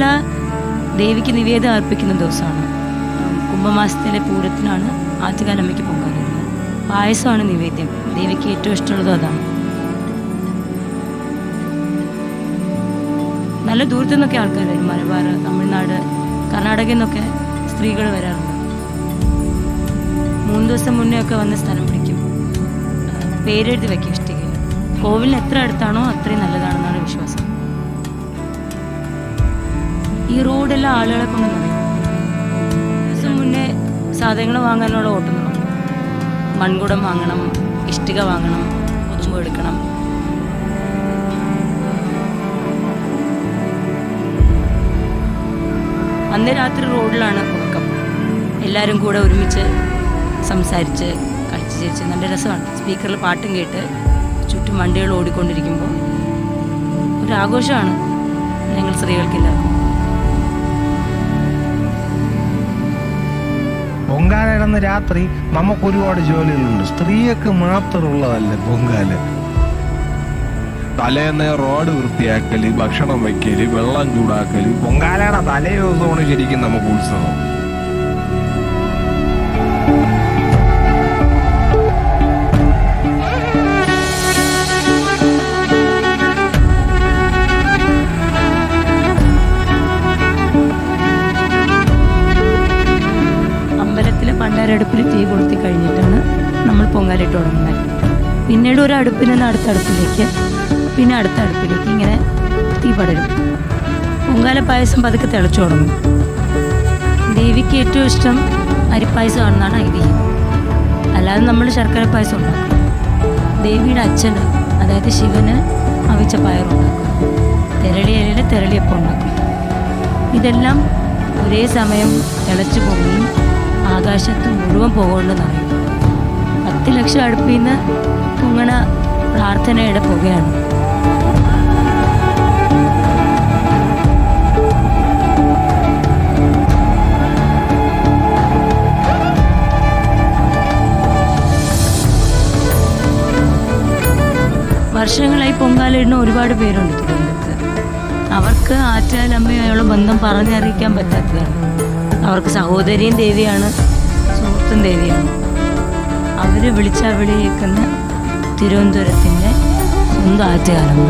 പൊങ്കാല ദേവിക്ക് നിവേദനം അർപ്പിക്കുന്ന ദിവസമാണ്. കുംഭമാസത്തിലെ പൂരത്തിനാണ് ആറ്റുകാലമ്മയ്ക്ക് പൊങ്കാലിടുന്നത് പായസമാണ് നിവേദ്യം. ദേവിക്ക് ഏറ്റവും ഇഷ്ടമുള്ളതും അതാണ്. നല്ല ദൂരത്തു നിന്നൊക്കെ ആൾക്കാർ വരും. മലബാർ തമിഴ്നാട് കർണാടകയിൽ നിന്നൊക്കെ സ്ത്രീകൾ വരാറുണ്ട്. മൂന്ന് ദിവസം മുന്നേ ഒക്കെ വന്ന് സ്ഥലം പിടിക്കും. പേരെഴുതി വയ്ക്കും ഇഷ്ടികയിൽ. കോവിലിന് എത്ര അടുത്താണോ അത്രയും നല്ലതാണെന്നാണ് വിശ്വാസം. ഈ റോഡെല്ലാം ആളുകളെ കൊണ്ട് ദിവസം മുന്നേ സാധനങ്ങൾ വാങ്ങാനുള്ള ഓട്ടം മൺകുടം വാങ്ങണം ഇഷ്ടിക വാങ്ങണം കൊതുമ്പ് എടുക്കണം. അന്ന് രാത്രി റോഡിലാണ് ഉറക്കം. എല്ലാവരും കൂടെ ഒരുമിച്ച് സംസാരിച്ച് കളിച്ച് ചിരിച്ച് നല്ല രസമാണ്. സ്പീക്കറിൽ പാട്ടും കേട്ട് ചുറ്റും വണ്ടികൾ ഓടിക്കൊണ്ടിരിക്കുമ്പോൾ ഒരു ആഘോഷമാണ് ഞങ്ങൾ സ്ത്രീകൾക്കെല്ലാവർക്കും പൊങ്കാലയിടുന്ന രാത്രി നമുക്ക് ഒരുപാട് ജോലികളുണ്ട്. സ്ത്രീക്ക് മാത്രമുള്ളതല്ല പൊങ്കാൽ? തലേന്ന് റോഡ് വൃത്തിയാക്കൽ ഭക്ഷണം വെക്കൽ വെള്ളം ചൂടാക്കൽ പൊങ്കാലയുടെ തലേ ദിവസമാണ് ശരിക്കും നമുക്ക് ഉത്സവം. പണ്ടാരടുപ്പിൽ തീ കൊളുത്തി കഴിഞ്ഞിട്ടാണ് നമ്മൾ പൊങ്കാലിട്ട് തുടങ്ങുന്നത്. പിന്നീട് ഒരു അടുപ്പിൽ നിന്ന് അടുത്ത അടുപ്പിലേക്ക് പിന്നെ അടുത്ത അടുപ്പിലേക്ക് ഇങ്ങനെ തീ പടരും. പൊങ്കാല പായസം പതുക്കെ തിളച്ചു തുടങ്ങും. ദേവിക്ക് ഏറ്റവും ഇഷ്ടം അരിപ്പായസമാണെന്നാണ് ഐതിഹ്യം. അല്ലാതെ നമ്മൾ ശർക്കര പായസം ഉണ്ടാക്കും. ദേവിയുടെ അച്ഛന് അതായത് ശിവന് അവിച്ച പയറുണ്ടാക്കും തിരളി ഇലയിൽ തിരളിയപ്പം ഉണ്ടാക്കും. ഇതെല്ലാം ഒരേ സമയം തിളച്ചു പോകുകയും ആകാശത്ത് മുഴുവൻ പോകേണ്ടതായി. പത്ത് ലക്ഷം അടുപ്പിൽ നിന്ന് പൊങ്ങണ പ്രാർത്ഥനയുടെ പുകയാണ്. വർഷങ്ങളായി പൊങ്കാലിടുന്ന ഒരുപാട് പേരുണ്ട് തിരുവനന്തപുരത്ത്. അവർക്ക് ആറ്റാലമ്മയോളം ബന്ധം പറഞ്ഞറിയിക്കാൻ പറ്റാത്തതാണ്. അവർക്ക് സഹോദരിയും ദേവിയാണ് സുഹൃത്തും ദേവിയാണ്. അവർ വിളിച്ചാൽ വിളിയേക്കുന്ന തിരുവനന്തപുരത്തിന്റെ സ്വന്തം ആറ്റുകാലമ്മ